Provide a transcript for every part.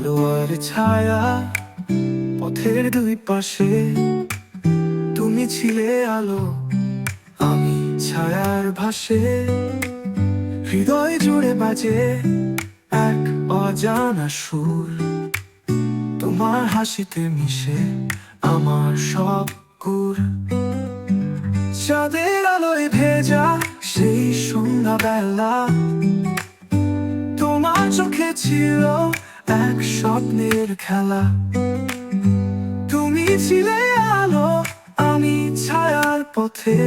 ছায়া পথের দুই পাশে। তুমি ছিলে আলো, আমি ছায়ার ভাসে। হৃদয় জুড়ে বাজে এক অজানা সুর। তোমার হাসিতে মিশে আমার সব কুর চাঁদের আলোয় ভেজা সেই সন্ধ্যাবেলা। তোমার চোখে ছিল এক স্বপ্নের খেলা। তুমি ছিলে আলো, আমি ছায়ার পথে।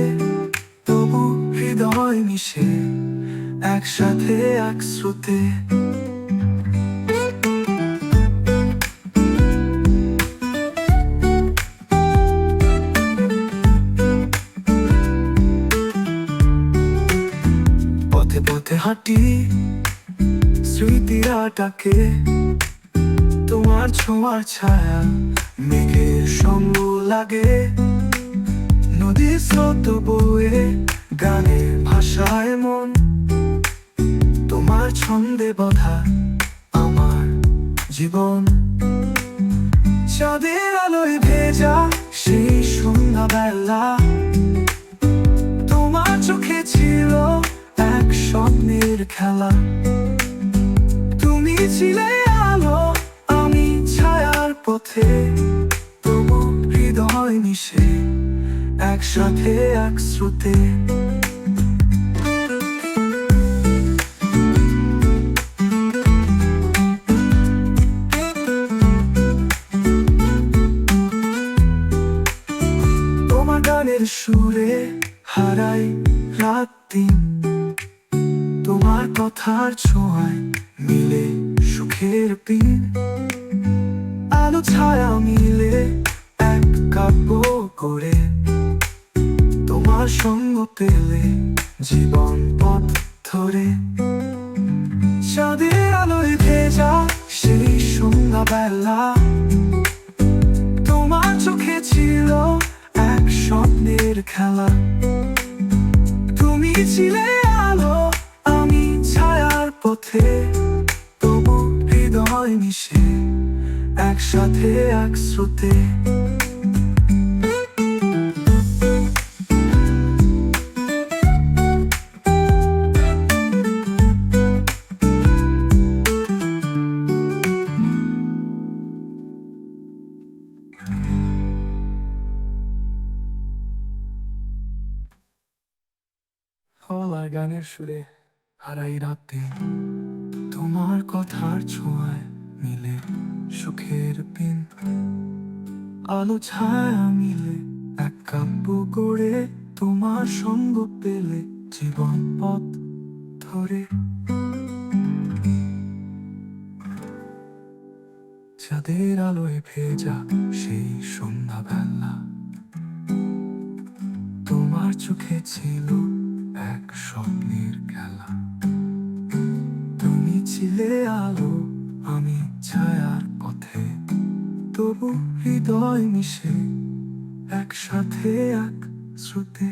তবু হৃদয় মিশে একসাথে এক স্রোতে। পথে পথে হাঁটি স্মৃতিরা ডাকে তোমার ছোঁয়ার ছায়া মেঘের সঙ্গ লাগে। নদীর স্রোত বয়ে গানের ভাষায় মন। তোমার ছন্দে বধা আমার জীবন। চাঁদের আলোয় ভেজা সেই সন্ধ্যাবেলা। তোমার চোখে ছিল এক স্বপ্নের খেলা। তুমি ছিলে পথে তবু হৃদয় মিশে একসাথে এক স্রোতে। তোমার সুরে হারাই রাত দিন। তোমার কথার ছোঁয়ায় মিলে সুখের পিন আলো ছায়া মিলে এক কাব্য করে? তোমার সঙ্গ পেলে জীবন পথ ধরে। চাঁদের আলোয় ভেজা সেই সন্ধ্যাবেলা। তোমার চোখে ছিল এক স্বপ্নের খেলা। তুমি ছিলে আলো, আমি ছায়ার পথে। একসাথে এক স্রোতে। গানের সুরে হারাই রাতে তোমার কথার ছোঁয়ায় মিলে, সুখের পিন। আলো, ছায়া মিলে, এক কাব্য করে তোমার সঙ্গ পেলে জীবন পথ ধরে। চাঁদের আলোয় ভেজা সেই সন্ধ্যাবেলা, তোমার চোখে ছিল এক স্বপ্নের খেলা। তুমি ছিলে আলো, আমি ছায়ার পথে তবু হৃদয় মিশে একসাথে এক স্রোতে।